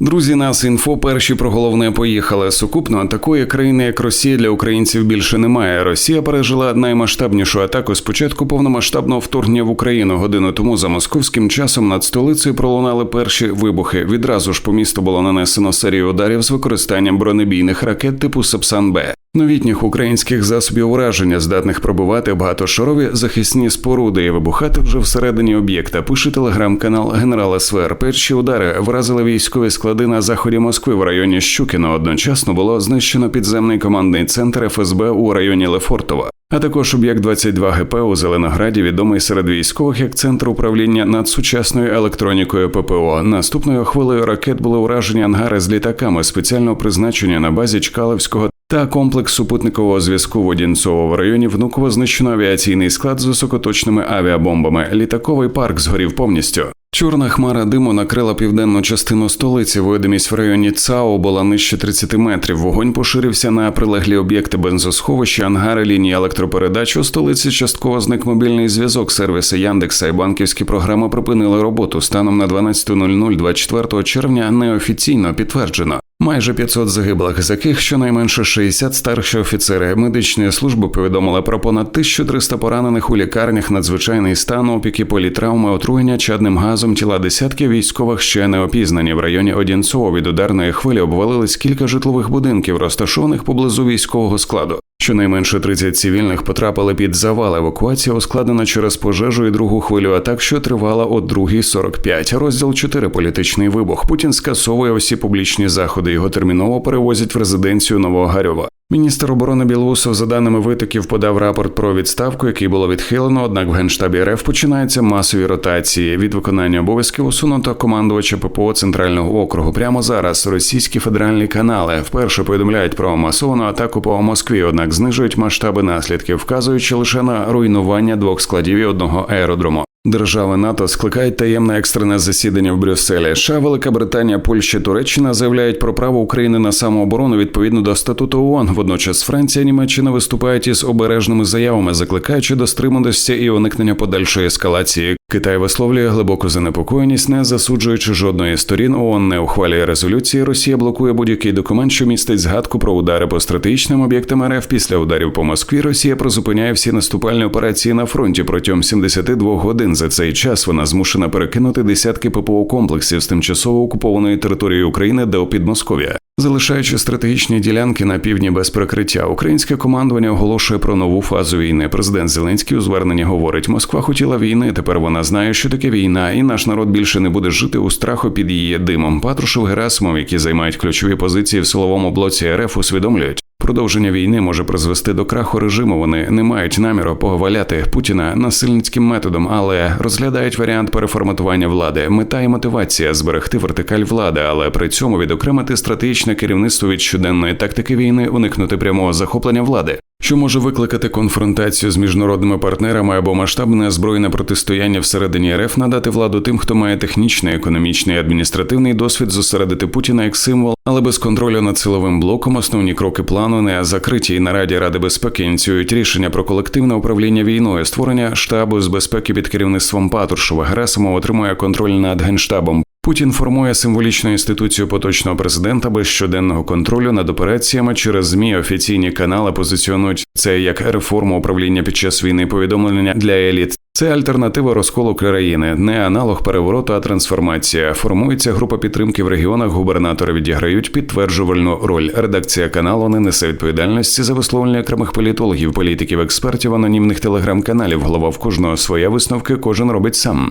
Друзі, нас інфо перші про головне поїхали. Сукупно такої країни, як Росія, для українців більше немає. Росія пережила наймасштабнішу атаку з початку повномасштабного вторгнення в Україну. Годину тому за московським часом над столицею пролунали перші вибухи. Відразу ж по місту було нанесено серію ударів з використанням бронебійних ракет типу Сапсан Б. Новітніх українських засобів ураження здатних пробувати багатошарові захисні споруди і вибухати вже всередині об'єкта. Пише телеграм-канал Генерал СВР. Перші удари вразили військові склади на заході Москви в районі Щукіно. Одночасно було знищено підземний командний центр ФСБ у районі Лефортово. А також об'єкт 22 ГП у Зеленограді, відомий серед військових як центр управління над сучасною електронікою ППО. Наступною хвилею ракет були уражені ангари з літаками спеціального призначення на базі Чкаловського та комплекс супутникового зв'язку в Одінцово в районі Внуково знищено авіаційний склад з високоточними авіабомбами. Літаковий парк згорів повністю. Чорна хмара диму накрила південну частину столиці. Видимість в районі ЦАО була нижче 30 метрів. Вогонь поширився на прилеглі об'єкти бензосховища, ангари лінії електропередач. У столиці частково зник мобільний зв'язок. Сервіси Яндекса і банківські програми припинили роботу. Станом на 12.00 24 червня неофіційно підтверджено. Майже 500 загиблих, з яких щонайменше 60 старші офіцери медичної служби повідомили про понад 1300 поранених у лікарнях, надзвичайний стан, опіки, політравми, отруєння чадним газом. Тіла десятків військових ще не опізнані. В районі Одінцово від ударної хвилі обвалились кілька житлових будинків, розташованих поблизу військового складу. Щонайменше 30 цивільних потрапили під завал. Евакуація ускладнена через пожежу і другу хвилю атак, що тривала о 2.45. Розділ 4. Політичний вибух. Путін скасовує усі публічні заходи. Його терміново перевозять в резиденцію Новогарьова. Міністр оборони Білоусов, за даними витоків, подав рапорт про відставку, який було відхилено. Однак в генштабі РФ починаються масові ротації. Від виконання обов'язків усунуто командувача ППО центрального округу. Прямо зараз російські федеральні канали вперше повідомляють про масовану атаку по Москві, однак знижують масштаби наслідків, вказуючи лише на руйнування двох складів і одного аеродрому. Держави НАТО скликають таємне екстрене засідання в Брюсселі. США, Велика Британія, Польща, Туреччина заявляють про право України на самооборону відповідно до статуту ООН. Водночас Франція, Німеччина виступають із обережними заявами, закликаючи до стриманості і уникнення подальшої ескалації. Китай висловлює глибоку занепокоєність, не засуджуючи жодної з сторін. ООН не ухвалює резолюції. Росія блокує будь-який документ, що містить згадку про удари по стратегічним об'єктам РФ. Після ударів по Москві Росія призупиняє всі наступальні операції на фронті протягом 72 годин. За цей час вона змушена перекинути десятки ППО комплексів з тимчасово окупованої території України до Підмосков'я. Залишаючи стратегічні ділянки на півдні без прикриття, українське командування оголошує про нову фазу війни. Президент Зеленський у зверненні говорить: Москва хотіла війни. Тепер вона знає, що таке війна, і наш народ більше не буде жити у страху під її димом. Патрушев Герасимов, які займають ключові позиції в силовому блоці РФ, усвідомлюють. Продовження війни може призвести до краху режиму. Вони не мають наміру поговаляти Путіна насильницьким методом, але розглядають варіант переформатування влади. Мета і мотивація зберегти вертикаль влади, але при цьому відокремити стратегічне керівництво від щоденної тактики війни, уникнути прямого захоплення влади. Що може викликати конфронтацію з міжнародними партнерами або масштабне збройне протистояння всередині РФ, надати владу тим, хто має технічний, економічний і адміністративний досвід, зосередити Путіна як символ, але без контролю над силовим блоком основні кроки плану не закриті і нараді Ради безпеки ініціюють рішення про колективне управління війною, створення штабу з безпеки під керівництвом Патрушева. Герасимов отримує контроль над генштабом. Путін формує символічну інституцію поточного президента без щоденного контролю над операціями через змі. Офіційні канали позиціонують це як реформу управління під час війни. Повідомлення для еліт. Це альтернатива розколу країни, не аналог перевороту, а трансформація. Формується група підтримки в регіонах. Губернатори відіграють підтверджувальну роль. Редакція каналу не несе відповідальності за висловлення окремих політологів, політиків, експертів, анонімних телеграм-каналів. Голова в кожного своя висновки, кожен робить сам.